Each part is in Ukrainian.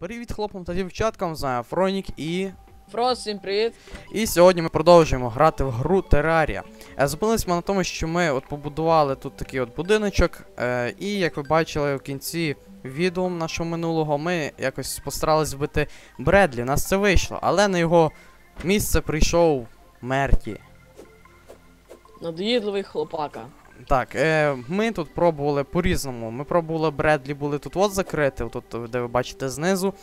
Привіт хлопам та дівчаткам, з вами Фронік і. Фрост, всім привіт. І сьогодні ми продовжуємо грати в гру Терарія. Е, Зупинились ми на тому, що ми от побудували тут такий от будиночок. Е, і як ви бачили в кінці відео нашого минулого, ми якось постарались вбити Бредлі. Нас це вийшло, але на його місце прийшов Мерті. Надоїдливий хлопака. Так, е, ми тут пробували по-різному. Ми пробували Бредлі були тут от закрити, тут, де ви бачите знизу.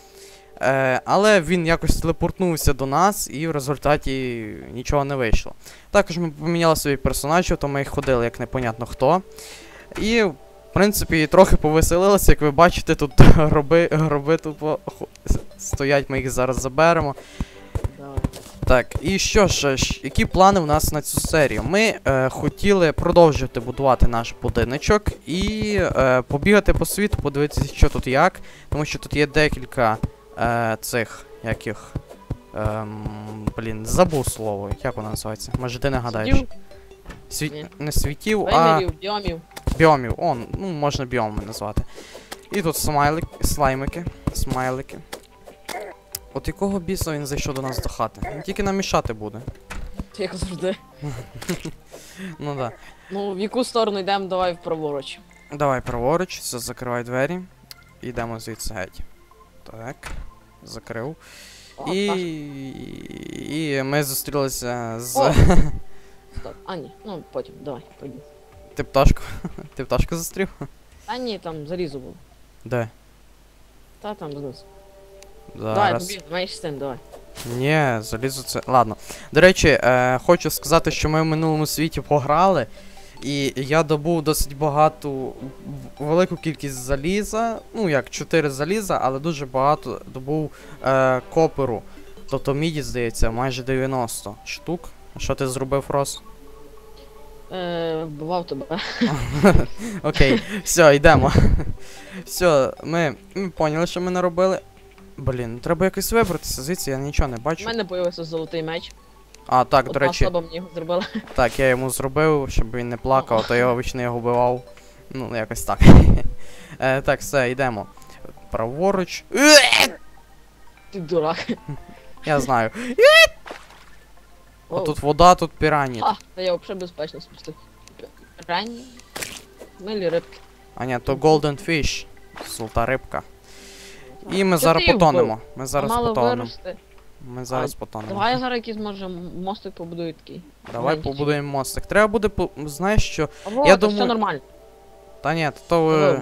Е, але він якось телепортнувся до нас і в результаті нічого не вийшло. Також ми поміняли своїх персонажів, то ми їх ходили як непонятно хто. І, в принципі, трохи повеселилися, як ви бачите, тут гроби, гроби тупо стоять, ми їх зараз заберемо. Так, і що ж, які плани у нас на цю серію? Ми е, хотіли продовжити будувати наш будиночок і е, побігати по світу, подивитися, що тут як. Тому що тут є декілька е, цих яких. Ем, блін, забув слово. Як воно називається? Може ти не гадаєш? Сидів, Сві... Не світів, а біомів. біомів. Он, ну, можна біомами назвати. І тут смайлик, слаймики, смайлики. От якого біса він зайшов до нас до хати? Він тільки нам мішати буде. Як завжди. Ну да. Ну, в яку сторону йдемо, давай праворуч. Давай праворуч, все, закривай двері. Йдемо звідси геть. Так. Закрив. О, І... І ми зустрілися з. О! Стоп. А, ні, ну потім, давай, пойди. Ти пташку. Ти пташку зустрів? А ні, там залізо було. Де? Та там знизу. Давай, Зараз. побіг, маєш стен, давай. Ні, залізо це. Ладно. До речі, е, хочу сказати, що ми в минулому світі пограли. І я добув досить багато велику кількість заліза. Ну як, 4 заліза, але дуже багато добув е, коперу. Тобто міді, здається, майже 90 штук. Що ти зробив, Рос? Е, вбивав тебе. Окей, все, йдемо. Все, ми, ми поняли, що ми наробили. Блін, треба якось вибратися, звідси я нічого не бачу. У мене появився золотий меч. А, так, до речі. особа мені його зробила. Так, я йому зробив, щоб він не плакав, то я обично його вбивав. Ну, якось так. е, так, все, йдемо. Праворуч. Ти дурак. Я знаю. А тут вода, тут пірані. А, та я взагалі безпечно спустив. Ранні. Милі рибки. А ні, то Golden Fish. Золота рибка. І ми зараз ти їх потонемо. Ми зараз Мало потонемо. вирости. Ми зараз потонемо. Давай я зараз якийсь може мостик побудую такий. Давай маленький. побудуємо мостик. Треба буде, по- знаєш що. Або Я то думаю- все нормально. Та ні, то ви.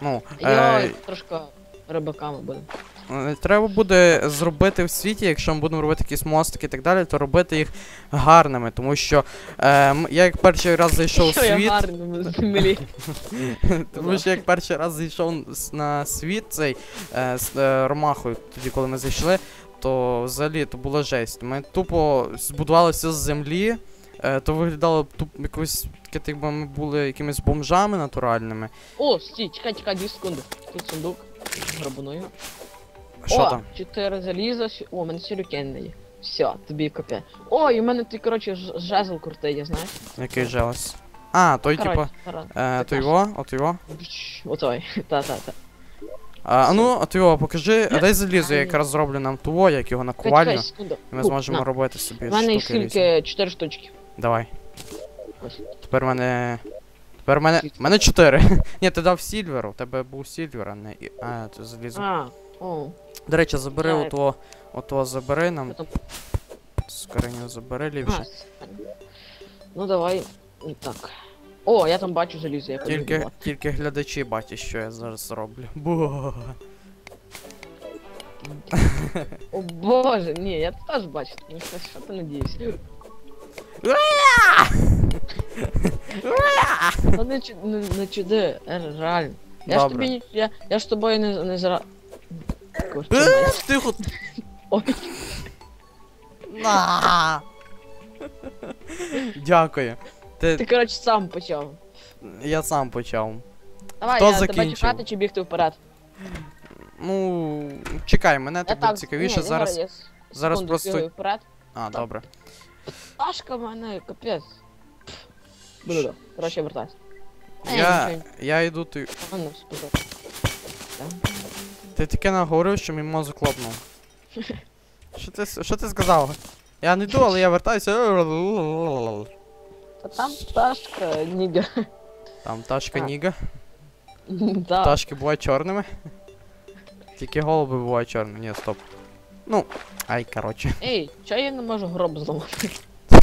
Ну, Я е, трошки рибаками буду. Е, Треба буде зробити в світі, якщо ми будемо робити якісь мостики і так далі, то робити їх гарними, тому що е, я як перший раз зайшов у Що світ, гарний землі. тому що як перший раз зайшов на світ цей е, з е, Ромахою, тоді коли ми зайшли, то взагалі то була жесть. Ми тупо збудували все з землі, е, то виглядало туп якось таке, так би ми були якимись бомжами натуральними. О, стій, чекай, чекай, 2 секунди. Тут сундук. Грабуну його. Що О, там? 4 заліза. сю- О, у мене сюрікен є. Все, тобі копе. О, і в мене ти, коротше, ж- жезл крутий, я знаєш. Який желос? А, той типа. Коротше, зараз. Е, це то його, от його. Бч, Отой. Та-та-та. А, а ну, от його покажи, а дай залізо, я якраз зроблю нам того, як його наковальню, секунду. і ми Фу, зможемо на. робити собі У мене їх штуки різні. скільки 4 штучки. Давай. Ось. Тепер в мене. Тепер в мене. Скільки? в мене чотири. Ні, ти дав сільверу, у тебе був сільвер, а не. і- А, це залізо. А, о. До речі, забери Так. отого. Отого забери нам. Потім- Скореньо забери А, ліпше. Ну давай. Так. О, я там бачу залізо, я Тільки, подивлюсь. тільки глядачі бачать, що я зараз зроблю. Бо. О боже, ні, я теж бачу. Ну, що, що ти надієшся? Та не, чу- не, не чуди, е, реально. Я ж тобі, я, я ж тобою не, не зра... Курчу, Е, блядь. Ой, На. Дякую. ти, Ти, коротше, сам почав. я сам почав. Давай, Хто я тебе закінчив? чекати чи бігти вперед? Ну, чекай, мене Я так буде цікавіше. ні, Зараз. я с- зараз секунду просто- бігаю вперед. А, добре. Пашка в мене, капець. Буду, коротше, вертайся. Е, Я, я йду ти. Ну, спитати. Ти таке наговорив, що мій мозок лопнув. Що ти, що ти сказав? Я не йду, але я вертаюся. Та там пташка, ніга. Там ташка. Ніга. Да. Пташки бувають чорними. Тільки голуби бувають чорними. Ні, стоп. Ну, ай, коротше. Ей, чого я не можу гроб зламати?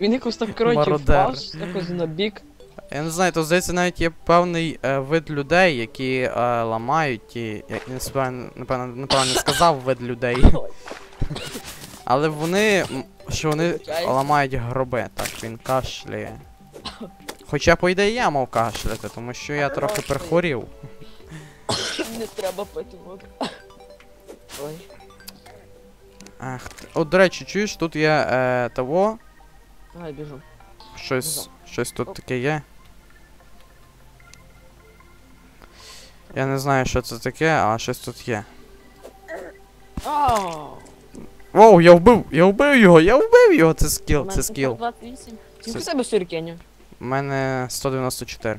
Він якось так коротше впав, якось на бік. Я не знаю, то здається, навіть є певний е, вид людей, які е, ламають ті. Я напевно, напевно не сказав вид людей. Але вони. що вони ламають гроби. Так, він кашляє. Хоча, по ідеї, я мав кашляти, тому що я трохи перехворів. Не треба пити воду. Ой. Ах, от, до речі, чуєш, тут є е, того, Давай біжу. щось, щось тут таке є. Я не знаю, що це таке, але щось тут є. Воу, я вбив! Я вбив його! Я вбив його! Це скіл, це скіл. 28. Скільки в тебе сюрікенів? У мене 194.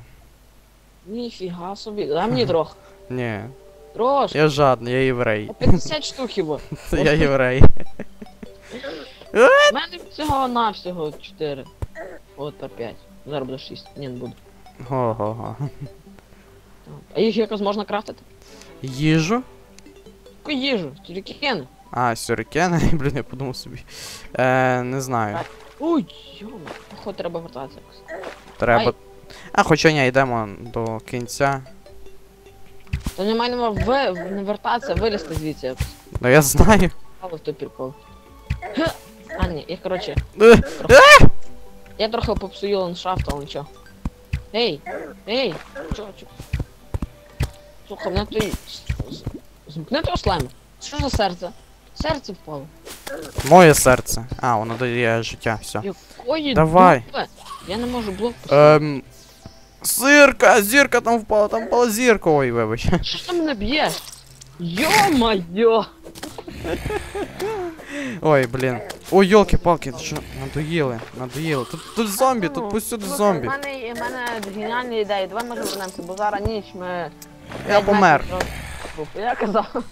Ніфіга собі. Дай мені трох. Ні, Трош. я жадний, я єврей. 50 штук хіба. Я єврей. У мене всього навсього 4. От тепер 5. Зараз буде 6. Ні, не буду. Го-го-го. А їх якось можна крафтити? Їжу? Яку їжу? Сюрікени. А, сюрикени, блін, я подумав собі. Е, не знаю. Ой, йома. Походу треба вертатися якось. Треба. Ай. А, хоча ні, йдемо до кінця. Та не маємо в... не вертатися, вилізти звідси якось. Ну я знаю. Але в той прикол. Ге. А, ні, я коротше. Е, Я трохи попсую ландшафт, але нічого. Ей! Ей! Чо, чо? Слухай, мене той... Змкни того слайма. Що за серце? Серце впало. Моє серце. А, воно дає життя, все. Якої Давай. дупи? Я не можу блок поставити. Ем. Зірка, зірка там впала, там впала зірка. Ой, вибач. Що ж ти мене б'єш? Йо-майо! Ой, блін. Ой, йолки-палки, що надоїли, надоїли. Тут, тут зомбі, тут повсюди зомбі. У мене, у мене геніальна ідея. Давай може вернемося, бо зараз ніч ми. Я помер. Я казав.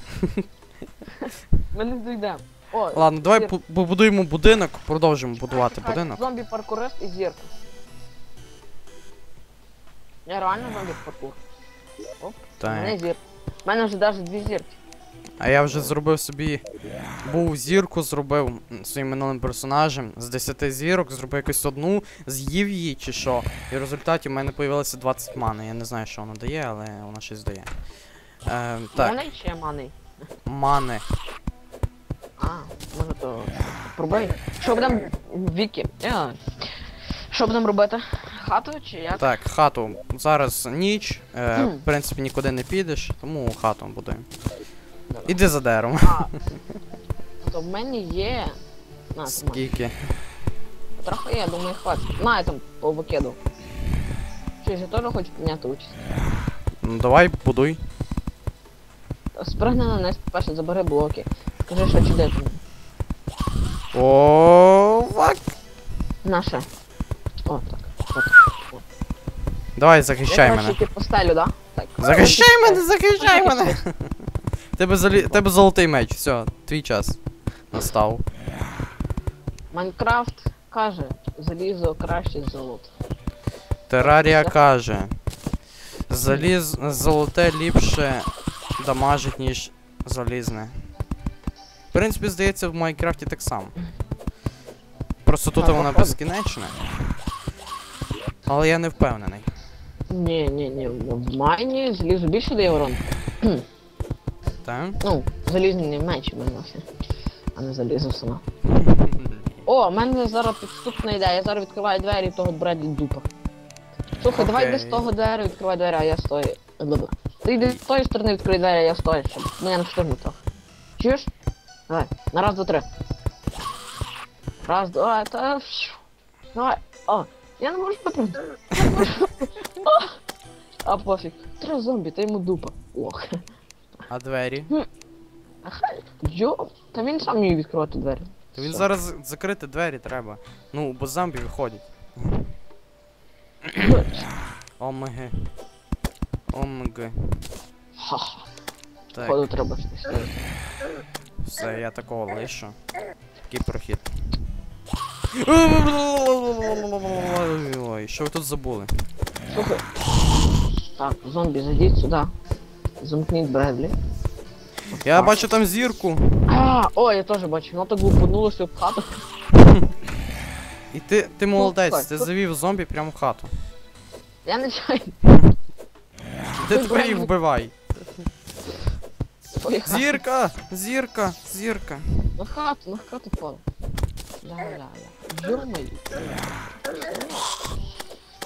Ми не дійдемо. О, Ладно, давай побудуємо будинок, продовжимо будувати Так, будинок. Зомбі паркурист і зірка. Я реально зомбі паркур. Оп, мене зірка. У мене вже навіть дві зірки. А я вже зробив собі. Був зірку, зробив своїм минулим персонажем. З 10 зірок зробив якусь одну, з'їв її чи що. І в результаті в мене появилося 20 мани. Я не знаю, що воно дає, але воно щось дає. Е, так, мене ще маний. мани. А, може то. Пробуй. Що будемо віки? Я. Що будемо робити? Хату чи як? Так, хату. Зараз ніч. Е, в принципі, нікуди не підеш, тому хату будуємо. Іди за деревом. А. То в мене є. На. Скільки? Трохи є, думаю, хватить. На, я там по викиду. Щось я теж хочу прийняти участь. Ну давай, будуй. Спригни на низ, по-перше, забери блоки. Скажи, що чи де там. О, фак. Наше. О, так. От. Давай, захищай я, мене. коротше, йти постелю, да? Так. Захищай мене, захищай мене! Тебе, залі... Тебе золотий меч, все, твій час настав. Майнкрафт каже, залізо краще золото. Терарія каже. Заліз... Золоте ліпше дамажить, ніж залізне. В принципі, здається, в Майнкрафті так само. Просто тут А, вона походу. безкінечна. Але я не впевнений. Ні, ні, ні, в майні залізо більше дає урон. Так? Ну, залізний меч в мене все. А не залізо сама. О, в мене зараз підступна ідея. Я зараз відкриваю двері і того Бредлі дупа. Слухай, давай йди з того двері, відкривай двері, а я стою. Бла-бла. Ти йди з тої сторони відкрий двері, а я стою, щоб мене не штурму трохи. Чуєш? Давай, на раз, два, три. Раз, два, та. Давай. О, я не можу потрапити. Я не можу. А пофіг. Три зомбі, та йому дупа. Ох. А двері? А хай. Йо, та він сам міг відкривати двері. То він Все. зараз закрити двері треба. Ну, бо зомбі виходять. Омеги. Омеги. Ха-ха. Так. Треба щось. Все, я такого лишу. Такий прохід. Ой, що ви тут забули? Слухай. Так, зомбі, зайдіть сюди. Замкніть Бредлі. Я бачу там зірку. А, о, я теж бачу, воно так глупанулося в хату. І ти, ти молодець, слухай, ти тут- завів зомбі прямо в хату. Я не чаю. Ти Тут тепер їх Бредлі. вбивай. Твоя хата. Зірка! Зірка! Зірка! На хату, на хату впала. Ля-ля-ля. Ё-моё.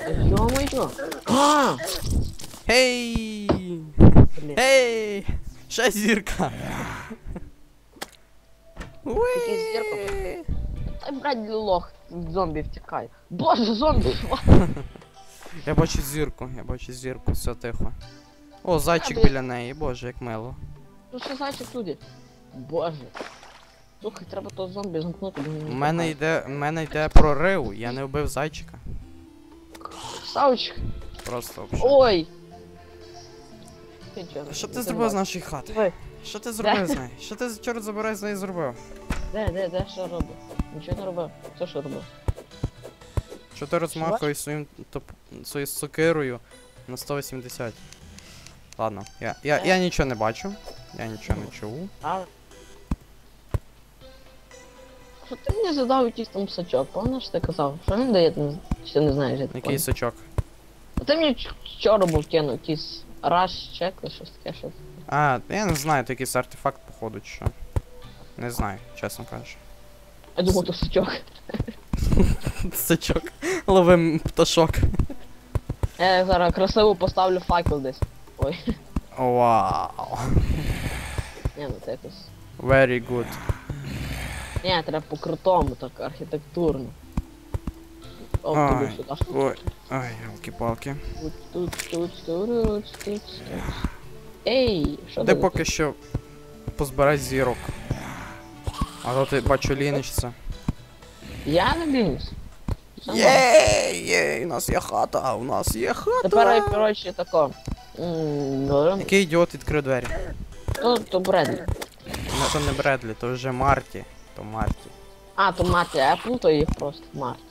Ё-моё. А! Гей! Зірка! Такі зірка. Та брать лох, зомбі втікай. Боже, зомбі! Я бачу зірку, я бачу зірку, все тихо. О, зайчик біля неї, боже, як мило. Ну що зайчик туди? Боже. Слухай, треба того зомбі замкнути, У мене йде. У мене йде прорив, я не вбив зайчика. Савчик. Просто взагалі. Ой! Ти чого? Що ти зробив з нашої хати? Диви, Що ти зробив з нею? Що ти чорт забирай з неї зробив? Де, де, де, що робив? Нічого не робив. Все, що робив. Що ти розмахуєш своїм топ... своєю сокирою на 180? Ладно, я, я, я нічого не бачу. Я нічого не чув. А... Що ти мені задав якийсь там сачок? Пам'ятаєш, ти казав? Що він дає? Ти не- Чи ти не знаєш, я Який сачок? А ти мені вчора був кинув якийсь раш чек, щось таке, щось. А, я не знаю, то якийсь артефакт, походу, чи що. Не знаю, чесно кажучи. Я думав, то сачок. Сачок. Ловим пташок. Я зараз красиво поставлю факел десь. Ой, Вау. ні, ну це якось. Very good. Ні, треба по крутому, так архітектурно. Ай. Ой, тут, тут. Ей, що ти? поки що позбирай зірок. А то ти бачу лінишся. Я не бінюсь. Єй, єй, у нас є хата, у нас є хата. Тепер, коротше, тако. Який ідіот відкрив двері? То, то Бредлі. Не, то не Бредлі, то вже Марті. То Марті. А, то Марті, а я плутаю їх просто. Марті.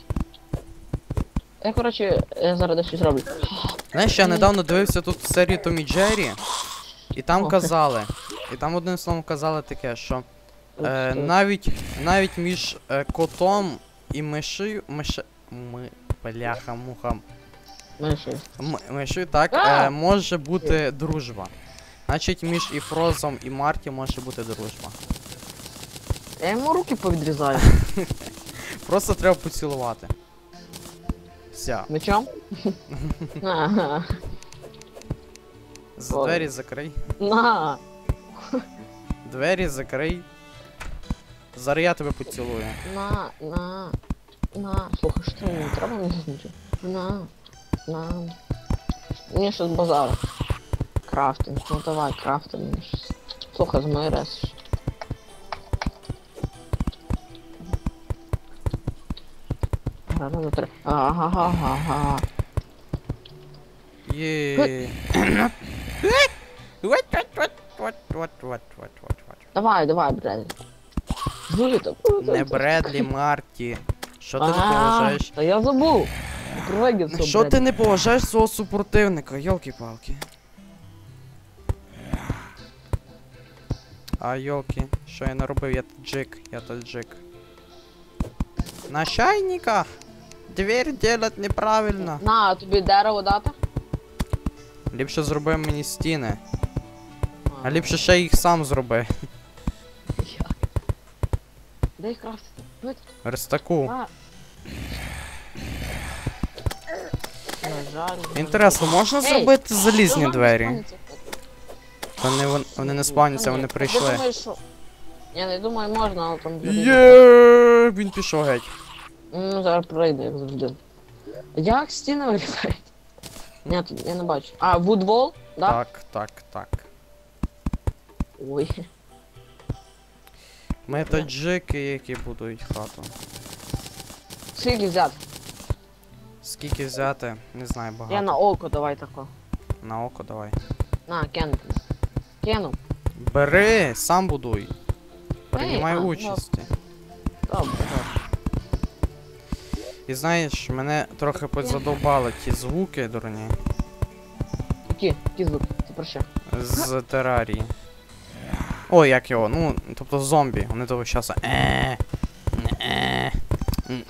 Я, коротше, я зараз десь щось роблю. Знаєш, я недавно дивився тут серію Томі Джері, і там казали. І там одним словом казали таке, що е, навіть, навіть між е, котом і мишею. Мише. Ми. Бляха, муха. Миші. М- мишею, так, е, може бути дружба. Значить, між і Фрозом і Марті може бути дружба. Я йому руки повідрізаю. Просто треба поцілувати. Все. Мечом? На. Ой. двері закрий. На. Двері закрий. Зараз я тебе поцілую. На. На. На. Слухай, що мені треба мені нічого? На. На. Мені щось базару. Крафтинг. Ну давай, крафтинг. Слухай, з моєї рес. Раз, два, три. Ага-га-га-га. Є. What, what, what, what, what, what, what, what, what. Давай, давай, Бредлі. Не Бредлі, Марті. Що ти не поважаєш? Та я забув. Пригід Що ти не поважаєш свого супротивника, йолки-палки. А йолки, що я наробив? Я таджик, я таджик. На чайниках! Дверь делать неправильно. На, тобі дерево дати? Ліпше зроби мені стіни. А ліпше ще їх сам зроби. Як? Де їх крафтити? Верстаку. А. На жаль. Інтересно, можна Ей, зробити залізні двері? вони? Вони, вон- вони не спавняться, вони прийшли. Я не думаю, можна, але там... Є, він пішов геть. Ну, зараз пройде, як завжди. Як стіни вилітають? Ні, тут я не бачу. А, вудвол? Да? Так, так, так. Ой. Ми таджики, які будують хату. Скільки взяти? Скільки взяти? Не знаю багато. Я на око давай тако. На око давай. На, кину. Кину. Бери, сам будуй. Приймай участі. Добре. І знаєш, мене трохи позадовбали ті звуки, дурні, Які? Які звуки? Це про що? з терарії. О, як його, ну, тобто зомбі. Вони того часу. Е. Е.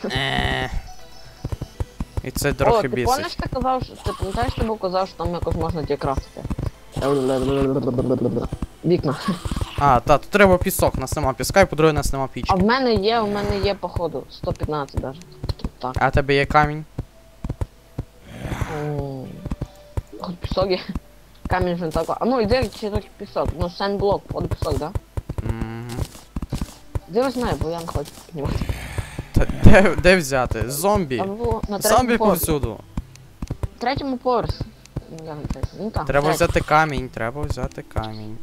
Е. І це трохи ти бісить. пам'ятаєш, ти казав, що ти пам'ятаєш, ти був казав, що там якось можна ті крафтити. Вікна. А, та, тут треба пісок, нас нема піска, і по-друге, нас нема пічки. А в мене є, в мене є, походу, 115 даже. Так. А тебе є камінь? О, Хоч пісок є. Камінь же такой. А ну чи тут пісок. Ну сендблок, от пісок, да? Мгм. Де ви бо я не хочу піднімати. Та Де, де взяти? Зомбі. На Зомбі поверсі. повсюду. Третьому поверсі. Ну, не третій? Ну так. Треба третій. взяти камінь, треба взяти камінь.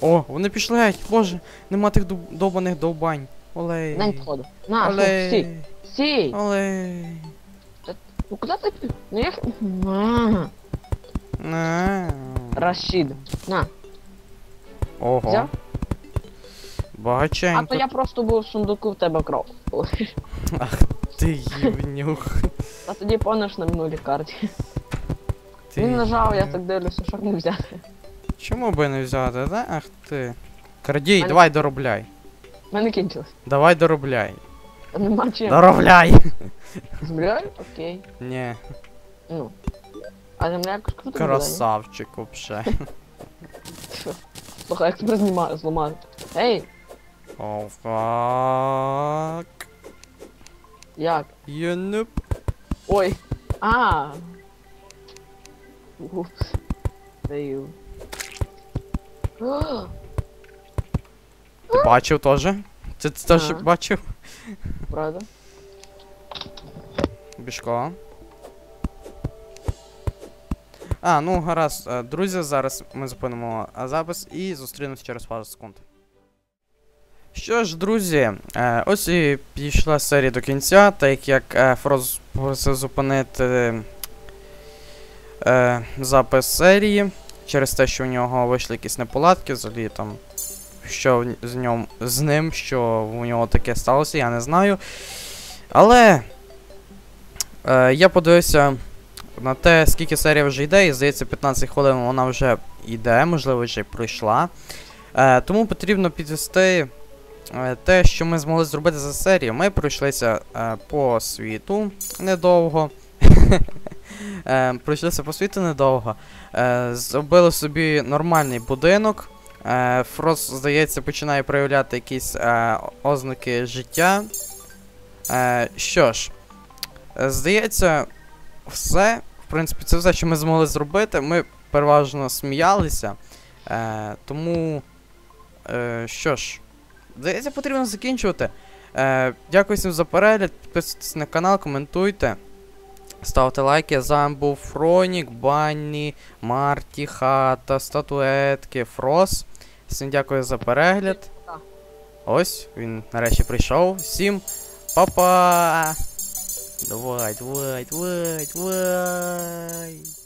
О, вони пішли геть, боже, нема тих довбаних довбань. Олей. Дай походу. На, що, стій. Олей. Стій. Олей. Ну куди ти? Ну я... Ага. Не. Рашід. На, Ого. взяв? А то я просто був в сундуку в тебе кров. Ах Ти ївнюх. А тоді понеш на минулій карті. Ти Він нажав, я так дивлюся, що не взяти. Чому би не взяти, да? Ах ти. Крадій, давай доробляй. У мене кінчилось. Давай доробляй. Нема чим. Доробляй! Земля? Окей. Ні, Ну. А земля якось круто красавчик вообще. Слухай, як тебе знімаю, зламаю. Ей, О, фак. як? Noob. Ой. А. Упс. Даю. Бачив теж? Ти це теж Ага. бачив? Правда? Бішко. А, ну гаразд, Е, друзі, зараз ми зупинимо е, запис і зустрінемось через пару секунд. Що ж, друзі, е, ось і підійшла серія до кінця, так як е, Фроз попросив зупинити е, запис серії через те, що у нього вийшли якісь неполадки, взагалі там. Що з, ньому, з ним, що у нього таке сталося, я не знаю. Але Е, я подивився на те, скільки серія вже йде, і здається, 15 хвилин вона вже йде, можливо, вже пройшла. Е, тому потрібно підвести е, те, що ми змогли зробити за серію. Ми пройшлися е, по світу недовго. е, пройшлися по світу недовго. Е, зробили собі нормальний будинок. Е, Фрост, здається, починає проявляти якісь е, ознаки життя. Е, що ж. Здається, все. В принципі, це все, що ми змогли зробити. Ми переважно сміялися. Е, тому. Е, що ж, здається, потрібно закінчувати. Е, дякую всім за перегляд. Підписуйтесь на канал, коментуйте. Ставте лайки. З вами був Фронік, Банні, Марті, Хата, статуетки, Фрос. Всім дякую за перегляд. Ось, він нарешті прийшов. Всім па-па! Давай, давай, давай, давай.